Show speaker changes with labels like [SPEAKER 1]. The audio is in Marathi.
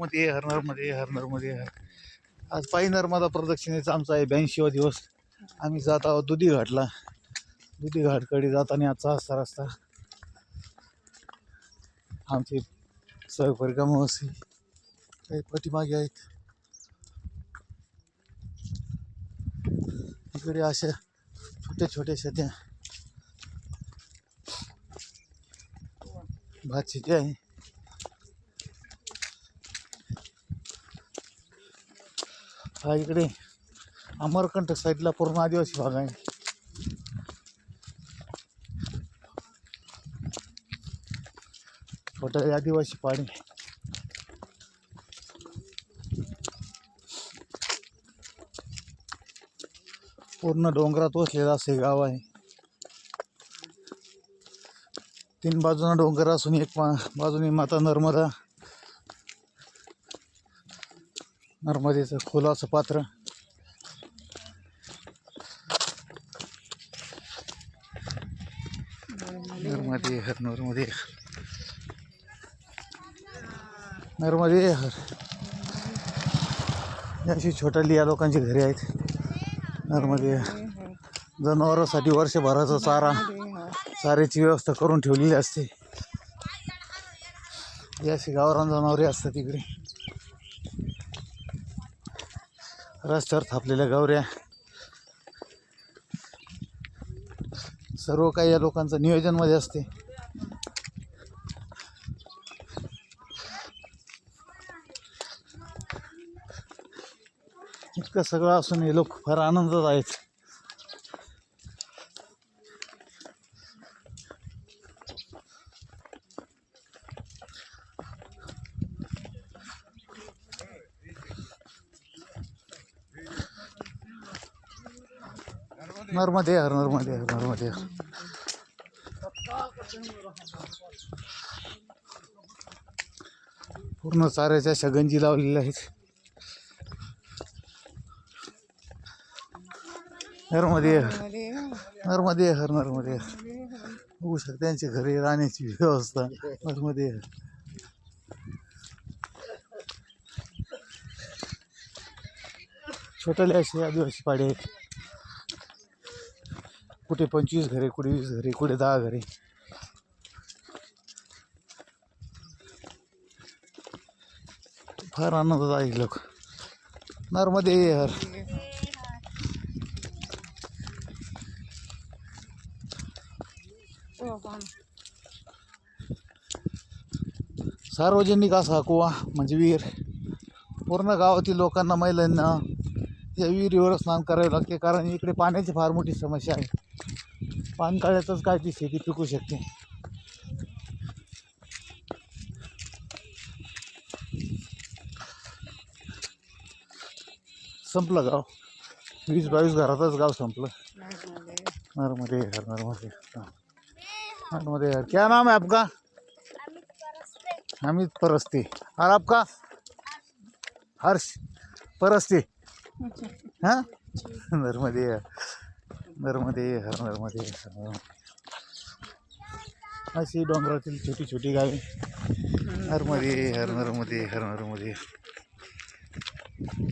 [SPEAKER 1] मध्ये हर हरनरमध्ये हर नरमध्ये हर आज पायी नर्मदा प्रदक्षिणेचा आमचा आहे ब्याऐंशीवा दिवस. आम्ही जात आहोत दुधी घाटला दुधी घाटकडे जाताना आजचा असता रस्ता. आमचे सहपरिक्रमावासी काही पाठीमागे आहेत. इकडे अशा छोट्या छोट्या शेत्या. भात शेती आहे. हा इकडे. अमरकंठ साईडला पूर्ण आदिवासी भाग आहे. छोटा आदिवासी पाणी. पूर्ण डोंगरात वसलेलं असे गाव आहे. तीन बाजूना डोंगर असून एक पा बाजूने माता नर्मदा नर्मदेचं खोलाचं पात्र. नर्मदे हर नर्मदे हर. नर्मदे हर. अशी छोटाली या लोकांची घरे आहेत. नर्मदे जनावरांसाठी वर्षभराचा चारा चाऱ्याची व्यवस्था करून ठेवलेली असते. ही अशी गावरान जनावरे असतात तिकडे रस्त्यावर थापलेल्या गावऱ्या. सर्व काही या लोकांचं नियोजनमध्ये असते. इतकं सगळं असून हे लोक फार आनंदात आहेत. नर्मदे हर नर्मदे हर नर्मदे हर पूर्ण चाऱ्याच्या अशा गंजी लावलेल्या आहेत. नर्मदे हर नर्मदे हर नर्मदे हर बघू शकता त्यांची घरी राहण्याची व्यवस्था. नर्मदे हर छोट्याले असे आदिवासी पाडे आहेत. कुठे पंचवीस घरे कुठे वीस घरे कुठे दहा घरे. फार आनंदात लोक. नर्मदे हर सार्वजनिक असा कुवा म्हणजे विहीर पूर्ण गावातील लोकांना महिलांना त्या विहिरीवर स्नान करावे लागते. कारण इकडे पाण्याची फार मोठी समस्या आहे. पानकाळ्यातच काय ती शेती पिकू शकते. संपलं गाव. वीस बावीस घरातच गाव संपलं. नर्मदे यार नर्मदे. हर. नर्मदे. यार क्या नाम है आपका? अमित परस्ते. और आपका? हर्ष परस्ते. हा? नर्मदे. नर्मदे हर नर्मदे हर नर्मदे. अशी डोंगरातील छोटी छोटी गावे. नर्मदे हर नर्मदे हर नर्मदे.